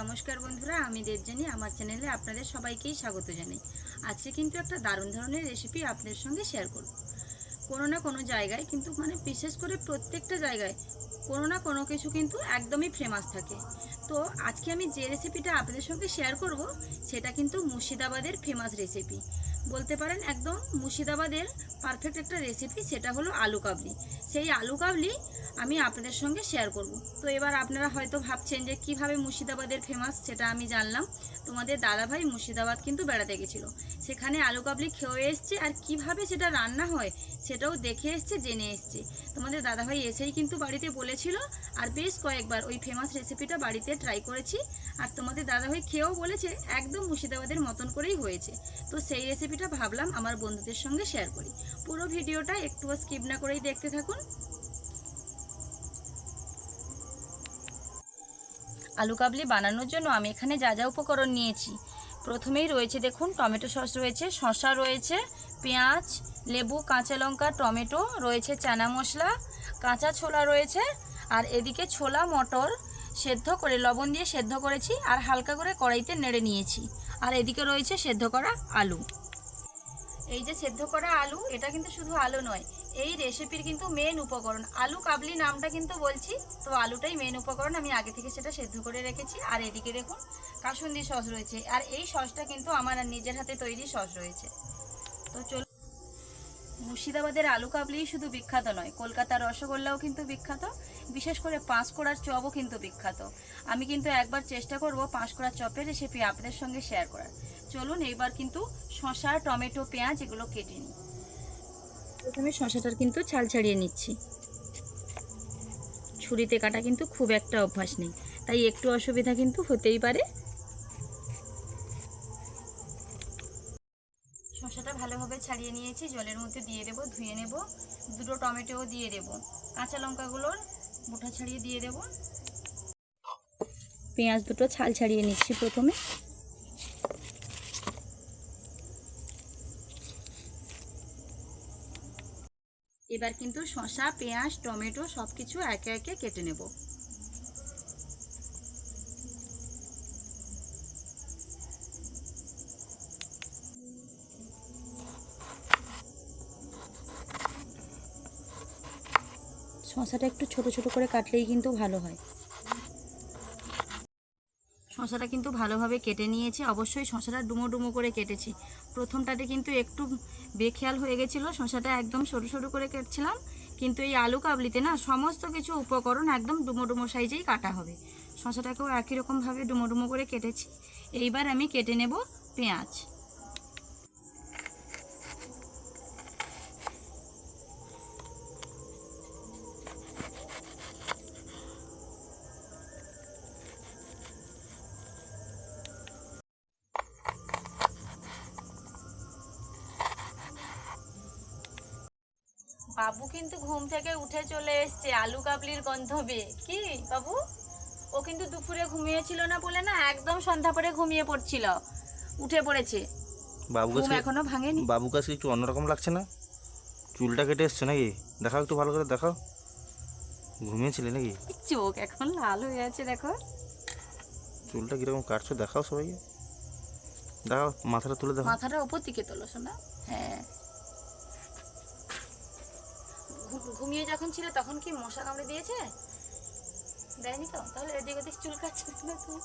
নমস্কার বন্ধুরা, আমি দেবজানি আমার চ্যানেলে আপনাদের সবাইকেই স্বাগত জানাই। আজকে কিন্তু একটা দারুণ ধরনের রেসিপি আপনাদের সঙ্গে শেয়ার করব। কোনো না কোনো জায়গায় কিন্তু মানে বিশেষ করে প্রত্যেকটা জায়গায় কোনো না কোনো কিছু কিন্তু একদমই ফেমাস থাকে। তো আজকে আমি যে রেসিপিটা আপনাদের সঙ্গে শেয়ার করব, সেটা কিন্তু মুর্শিদাবাদের ফেমাস রেসিপি বলতে পারেন একদম মুর্শিদাবাদের পারফেক্ট একটা রেসিপি সেটা হলো আলু কাবলি। সেই আলু কাবলি আমি আপনাদের সঙ্গে শেয়ার করব। তো এবার আপনারা হয়তো ভাবছেন যে কীভাবে মুর্শিদাবাদের ফেমাস সেটা আমি জানলাম। তোমাদের দাদাভাই মুর্শিদাবাদ কিন্তু বেড়াতে গেছিল। সেখানে আলু কাবলি খেয়ে এসছে আর কীভাবে সেটা রান্না হয় সেটাও দেখে এসছে, জেনে এসছে। তোমাদের দাদাভাই এসেই কিন্তু বাড়িতে বলেছিল আর বেশ কয়েকবার ওই ফেমাস রেসিপিটা বাড়িতে ট্রাই করেছি। আর তোমাদের দাদাভাই খেয়েও বলেছে, একদম মুর্শিদাবাদের মতন করেই হয়েছে। তো সেই রেসিপিটা ভাবলাম আমার বন্ধুদের সঙ্গে শেয়ার করি। পুরো ভিডিওটা একটুও স্কিপ না করেই দেখতে থাকুন। আলু কাবলি বানানোর জন্য আমি এখানে যা যা উপকরণ নিয়েছি। প্রথমেই রয়েছে দেখুন, টমেটো সস রয়েছে, শসা রয়েছে, পেঁয়াজ, লেবু, কাঁচা লঙ্কা, টমেটো, রয়েছে চানা মশলা, কাঁচা ছোলা রয়েছে, আর এদিকে ছোলা, মটর সেদ্ধ করে, লবণ দিয়ে সেদ্ধ করেছি, আর হালকা করে কড়াইতে নেড়ে নিয়েছি। আর এদিকে রয়েছে সেদ্ধ করা আলু। এই যে সেদ্ধ করা আলু, এটা কিন্তু শুধু আলু নয়, এই রেসিপির কিন্তু মেন উপকরণ। আলু কাবলি নামটা কিন্তু বলছি, তো আলুটাই মেন উপকরণ। আমি আগে থেকে সেটা সেদ্ধ করে রেখেছি। আর এদিকে দেখুন, কাসুন্দি সস রয়েছে। আর এই সসটা কিন্তু আমার নিজের হাতে তৈরি সস রয়েছে। তো চল মুর্শিদাবাদের আলু কাবলিই শুধু বিখ্যাত নয়, কলকাতার রসগোল্লাও কিন্তু বিখ্যাত। বিশেষ করে পাঁশকুড়ার চপও কিন্তু বিখ্যাত। আমি কিন্তু একবার চেষ্টা করব পাঁশকুড়ার চপের রেসিপি আপনাদের সঙ্গে শেয়ার করার। চলুন এইবার কিন্তু শসা টমেটো পেঁয়াজ এগুলো কেটে নিই। প্রথমে শসাটার কিন্তু ছাল ছাড়িয়ে নিচ্ছি। ছুরিতে কাটা কিন্তু খুব একটা অভ্যাস নেই তাই একটু অসুবিধা কিন্তু হতেই পারে। শসাটা ভালোভাবে ছাড়িয়ে নিয়েছি জলের মধ্যে দিয়ে দেব ধুয়ে নেব দুটো টমেটোও দিয়ে দেব কাঁচা লঙ্কাগুলোর মুঠা ছাড়িয়ে দিয়ে দেব। পেঁয়াজ দুটো ছাল ছাড়িয়ে নিচ্ছি প্রথমে। এবার কিন্তু শসা, পেঁয়াজ, টমেটো সব কিছু একে একে কেটে নেব। শশাটা একটু ছোট ছোট করে কাটলেই কিন্তু ভালো হয়। শশাটা কিন্তু ভালোভাবে কেটে নিয়েছি। অবশ্যই শশাটা ডুমো ডুমো করে কেটেছি। প্রথমটাতে কিন্তু একটু বেখেয়াল হয়ে গেছিল। শশাটা একদম সরু সরু করে কেটেছিলাম। কিন্তু এই আলু কাবলিতে না সমস্ত কিছু উপকরণ একদম ডুমো ডুমো সাইজেই কাটা হবে। শশাটাকেও একই রকমভাবে ডুমো ডুমো করে কেটেছি। এইবার আমি কেটে নেব পেঁয়াজ। বাবু কিন্তু ঘুম থেকে উঠে চলে এসছে আলু কাবলির গন্ধ কি বাবু? ও কিন্তু দুপুরে ঘুমিয়েছিল না বলে না একদম সন্ধ্যা পরে ঘুমিয়ে পড়ছিল। উঠে পড়েছে। বাবু ঘুম কাছে এখনও ভাঙেনি। বাবু কাছে একটু অন্যরকম লাগছে না? চুলটা কেটে এসছে নাকি? দেখাও একটু ভালো করে দেখাও। ঘুমিয়েছিলে নাকি? চোখ এখন লাল হয়ে আছে দেখো। চুলটা কীরকম কাটছো দেখাও সবাই দেখাও মাথাটা তুলে দেখাও। মাথাটা ওপর দিকে তোলো শোনা। হ্যাঁ। ঘুমিয়ে যখন ছিল তখন কি মশা কামড়ে দিয়েছে? দেয়নি তো? তাহলে এদিকে ওদিক চুল কাটছে না তুমি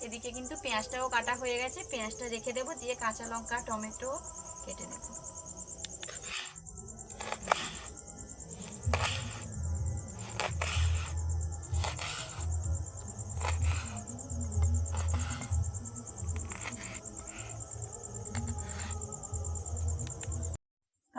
এদিকে কিন্তু পেঁয়াজটাও কাটা হয়ে গেছে। পেঁয়াজটা রেখে দেবো, দিয়ে কাঁচা লঙ্কা, টমেটো কেটে নেব।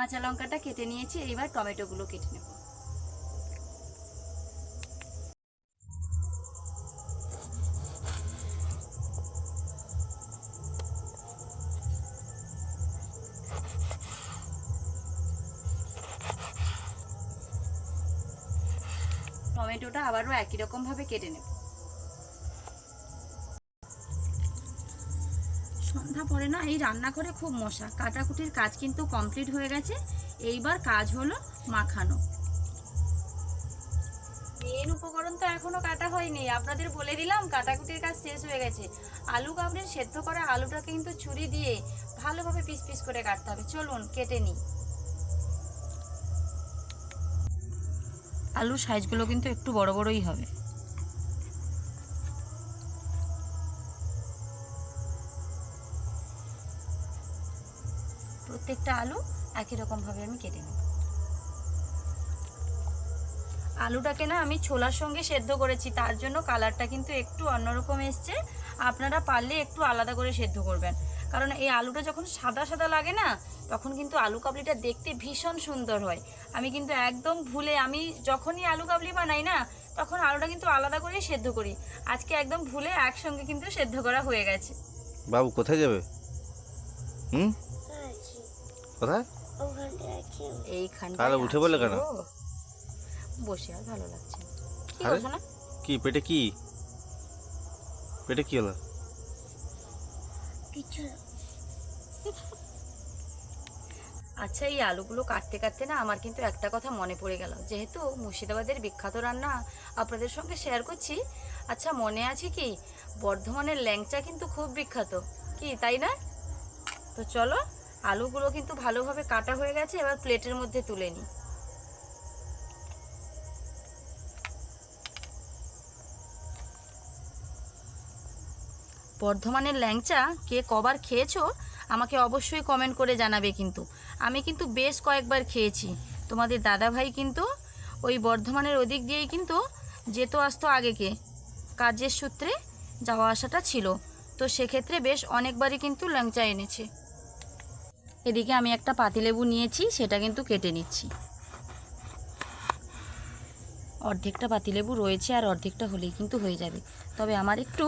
কাঁচা লঙ্কাটা কেটে নিয়েছি, এইবার টমেটোগুলো কেটে নেব। টমেটোটা আবারও একই রকম ভাবে কেটে নেব। সন্ধ্যা পরে না এই রান্নাঘরে খুব মশা। কাটাকুটির কাজ কিন্তু কমপ্লিট হয়ে গেছে। এইবার কাজ হলো মাখানো। মেন উপকরণ তো এখনও কাটা হয়নি। আপনাদের বলে দিলাম কাটাকুটির কাজ শেষ হয়ে গেছে। আলু কাবলির সেদ্ধ করা আলুটাকে কিন্তু ছুরি দিয়ে ভালোভাবে পিস পিস করে কাটতে হবে। চলুন কেটে নিই। আলুর সাইজগুলো কিন্তু একটু বড় বড়ই হবে। প্রত্যেকটা আলু একই রকমভাবে আমি কেটে নেব। আলুটাকে না আমি ছোলার সঙ্গে সেদ্ধ করেছি, তার জন্য কালারটা কিন্তু একটু অন্যরকম এসছে। আপনারা পারলে একটু আলাদা করে সেদ্ধ করবেন। কারণ এই আলুটা যখন সাদা সাদা লাগে না, তখন কিন্তু আলু কাবলিটা দেখতে ভীষণ সুন্দর হয়। আমি কিন্তু একদম ভুলে, আমি যখনই আলু কাবলি বানাই না, তখন আলুটা কিন্তু আলাদা করে সেদ্ধ করি। আজকে একদম ভুলে একসঙ্গে কিন্তু সেদ্ধ করা হয়ে গেছে। বাবু, কোথায় যাবে? হুম? কোথায়? এইখানটা তাহলে উঠে বললে কেন? বসে আর ভালো লাগছে কি আরে? বলছো না? কি পেটে কি? পেটে কি হলো? আচ্ছা এই আলুগুলো কাটতে কাটতে না আমার কিন্তু একটা কথা মনে পড়ে গেল। যেহেতু মুর্শিদাবাদের বিখ্যাত রান্না আপনাদের সঙ্গে শেয়ার করছি আচ্ছা মনে আছে কি? বর্ধমানের ল্যাংচা কিন্তু খুব বিখ্যাত। কি তাই না? তো চলো আলুগুলো কিন্তু ভালোভাবে কাটা হয়ে গেছে, এবার প্লেটের মধ্যে তুলে নিই। বর্ধমানের ল্যাংচা, কে কবার খেয়েছো? আমাকে অবশ্যই কমেন্ট করে জানাবে কিন্তু। আমি কিন্তু বেশ কয়েকবার খেয়েছি। তোমাদের দাদা ভাই কিন্তু ওই বর্ধমানের ওদিক দিয়েই কিন্তু যেত আসতো আগেকে। কাজের সূত্রে যাওয়া আসাটা ছিল। তো সেক্ষেত্রে বেশ অনেকবারই কিন্তু ল্যাংচা এনেছে। এদিকে আমি একটা পাতিলেবু নিয়েছি, সেটা কিন্তু কেটে নিচ্ছি। অর্ধেকটা পাতিলেবু রয়েছে আর অর্ধেকটা হলেই কিন্তু হয়ে যাবে। তবে আমার একটু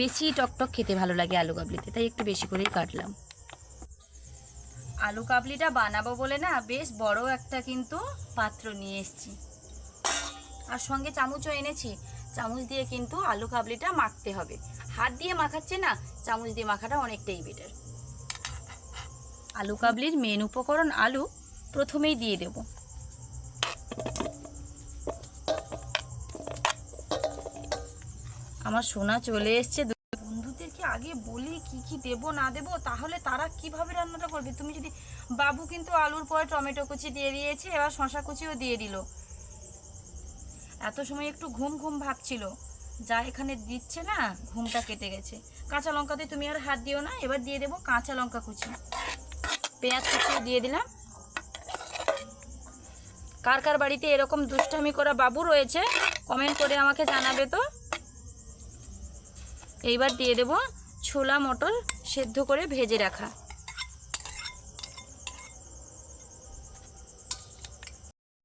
বেশি টকটক খেতে ভালো লাগে আলু কাবলিতে, তাই একটু বেশি করেই কাটলাম। আলু কাবলিটা বানাবো বলে না, বেশ বড় একটা কিন্তু পাত্র নিয়ে এসেছি। আর সঙ্গে চামচও এনেছি, চামচ দিয়ে কিন্তু আলু কাবলিটা মাখতে হবে। হাত দিয়ে মাখাচ্ছে না, চামচ দিয়ে মাখাটা অনেকটাই বেটার আলু কাবলির মেন উপকরণ আলু, প্রথমেই দিয়ে দেবো। আমার সোনা চলে এসছে। বন্ধুদেরকে আগে বলি কি কি দেব, না দেব, তাহলে তারা কীভাবে রান্নাটা করবে? তুমি যদি, বাবু কিন্তু আলুর পরে টমেটো কুচি দিয়ে দিয়েছে, এবার শশা কুচিও দিয়ে দিল। এত সময় একটু ঘুম ঘুম ভাবছিল। যা এখানে দিচ্ছে না, ঘুমটা কেটে গেছে। কাঁচা লঙ্কাতে তুমি আর হাত দিও না, এবার দিয়ে দেবো কাঁচা লঙ্কা কুচি। পেঁয়াজ কুচিও দিয়ে দিলাম। কার কার বাড়িতে এরকম দুষ্টামি করা বাবু রয়েছে কমেন্ট করে আমাকে জানাবে তো। এইবার দিয়ে দেব ছোলা মটর সেদ্ধ করে ভেজে রাখা।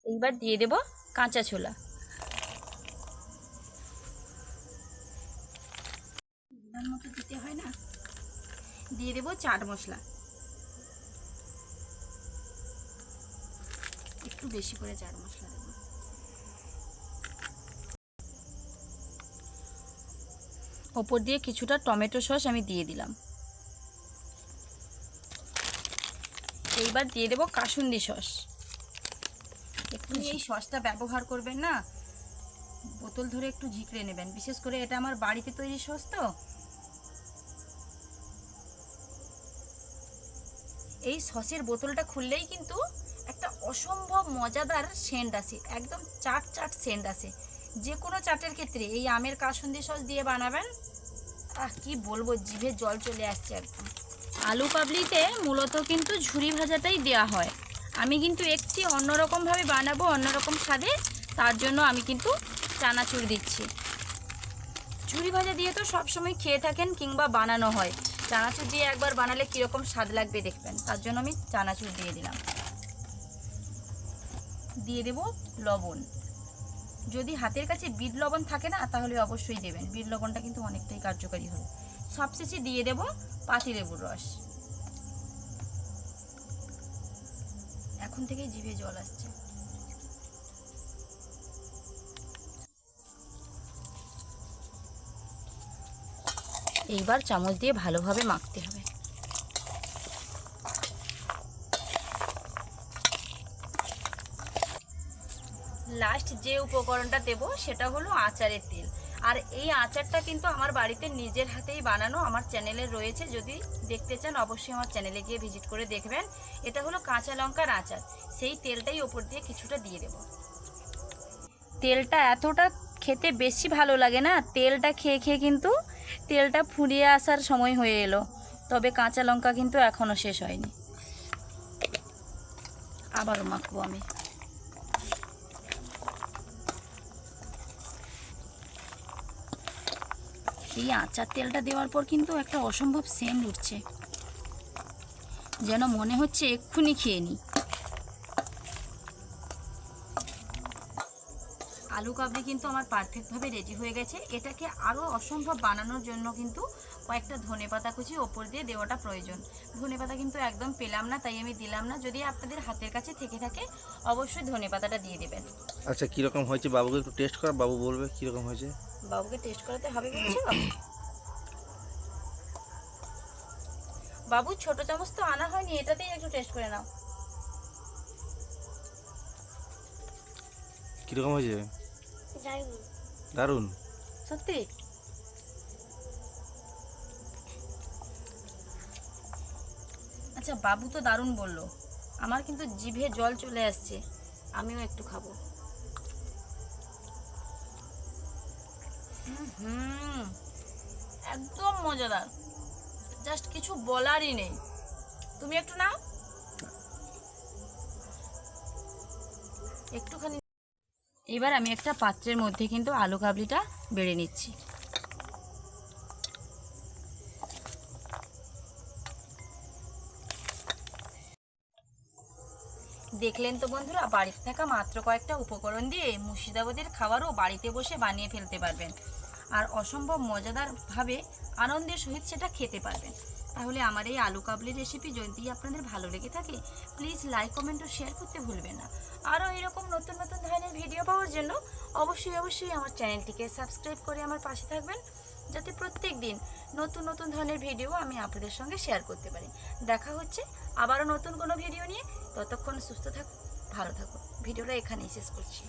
এইবার দিয়ে দেব কাঁচা ছোলা। দিতে হয় না। দিয়ে দেব চাট মশলা। একটু বেশি করে চাট মশলা দেবো। ওপর দিয়ে কিছুটা টমেটো সস আমি দিয়ে দিলাম। এইবার দিয়ে দেবো কাসুন্দি সস। একটু এই সসটা ব্যবহার করবেন না বোতল ধরে একটু ঝিকড়ে নেবেন। বিশেষ করে এটা আমার বাড়িতে তৈরি সস তো। এই সসের বোতলটা খুললেই কিন্তু একটা অসম্ভব মজাদার সেন্ট আসে একদম চাট চাট সেন্ট আসে যে কোনো চাটের ক্ষেত্রে এই আমের কাসুন্দি সস দিয়ে বানাবেন, আহ, কি বলব, জিভে জল চলে আসছে একদম। আলু কাবলিতে মূলত কিন্তু ঝুরি ভাজাটাই দেওয়া হয়। আমি কিন্তু একটি অন্যরকমভাবে বানাবো, অন্যরকম স্বাদে, তার জন্য আমি কিন্তু চানাচুর দিচ্ছি। ঝুরি ভাজা দিয়ে তো সবসময় খেয়ে থাকেন কিংবা বানানো হয়। চানাচুর দিয়ে একবার বানালে কীরকম স্বাদ লাগবে দেখবেন, তার জন্য আমি চানাচুর দিয়ে দিলাম। দিয়ে দেব লবণ। যদি হাতের কাছে বিট লবণ থাকে না, তাহলে অবশ্যই দেবেন। বিট লবণটা কিন্তু অনেকটাই কার্যকারী হবে। সবশেষে দিয়ে দেব পাতিলেবুর রস। এখন থেকেই জিভে জল আসছে। এইবার চামচ দিয়ে ভালোভাবে মাখতে হবে। লাস্ট যে উপকরণটা দেব সেটা হলো আচারের তেল। আর এই আচারটা কিন্তু আমার বাড়িতে নিজের হাতেই বানানো, আমার চ্যানেলে রয়েছে। যদি দেখতে চান, অবশ্যই আমার চ্যানেলে গিয়ে ভিজিট করে দেখবেন। এটা হলো কাঁচা লঙ্কার আচার। সেই তেলটাই ওপর দিয়ে কিছুটা দিয়ে দেব। তেলটা এতটা খেতে বেশি ভালো লাগে না, তেলটা খেয়ে খেয়ে কিন্তু তেলটা ফুরিয়ে আসার সময় হয়ে এলো। তবে কাঁচা লঙ্কা কিন্তু এখনও শেষ হয়নি। আবারও মাখবো আমি। এই আচার তেলটা দেওয়ার পর কিন্তু একটা অসম্ভব সেন্ট উঠছে। যেন মনে হচ্ছে এক্ষুনি খেয়ে নিই। আলু কাবলি কিন্তু আমার পারফেক্টভাবে রেডি হয়ে গেছে। এটাকে আরও অসম্ভব বানানোর জন্য কিন্তু কয়েকটা ধনে পাতা কুচি ওপর দিয়ে দেওয়াটা প্রয়োজন। ধনে পাতা কিন্তু একদম পেলাম না তাই আমি দিলাম না। যদি আপনাদের হাতের কাছে থেকে থাকে অবশ্যই ধনে পাতাটা দিয়ে দেবেন। আচ্ছা কীরকম হয়েছে? বাবুকে একটু টেস্ট করা বাবু বলবে কীরকম হয়েছে। বাবুকে টেস্ট করাতে হবে বলছো বাবু ছোট চামচ তো আনা হয়নি এটাতেই একটু টেস্ট করে নাও। কীরকম হয়েছে? দারুণ? সত্যি? আচ্ছা বাবু তো দারুণ বলল। আমার কিন্তু জিভে জল চলে আসছে। আমিও একটু খাব। হুম, একদম মজাদার। জাস্ট কিছু বলারই নেই। তুমি একটু নাও। একটুখানি এবার আমি একটা পাত্রের মধ্যে কিন্তু আলু কাবলিটা বেড়ে নিচ্ছি। দেখলেন তো বন্ধুরা, বাড়িতে থাকা মাত্র কয়েকটা উপকরণ দিয়ে মুর্শিদাবাদের খাবারও বাড়িতে বসে বানিয়ে ফেলতে পারবেন। আর অসম্ভব মজাদারভাবে আনন্দের সহিত সেটা খেতে পারবেন। তাহলে আমার এই আলু কাবলি রেসিপি যদি আপনাদের ভালো লেগে থাকে প্লিজ লাইক কমেন্ট ও শেয়ার করতে ভুলবেন না। আরও এরকম নতুন নতুন ধরনের ভিডিও পাওয়ার জন্য অবশ্যই অবশ্যই আমার চ্যানেলটিকে সাবস্ক্রাইব করে আমার পাশে থাকবেন। যাতে প্রত্যেক দিন নতুন নতুন ধরনের ভিডিও আমি আপনাদের সঙ্গে শেয়ার করতে পারি। দেখা হচ্ছে আবারও নতুন কোনো ভিডিও নিয়ে ততক্ষণ সুস্থ থাকো ভালো থাকো। ভিডিওটা এখানেই শেষ করছি।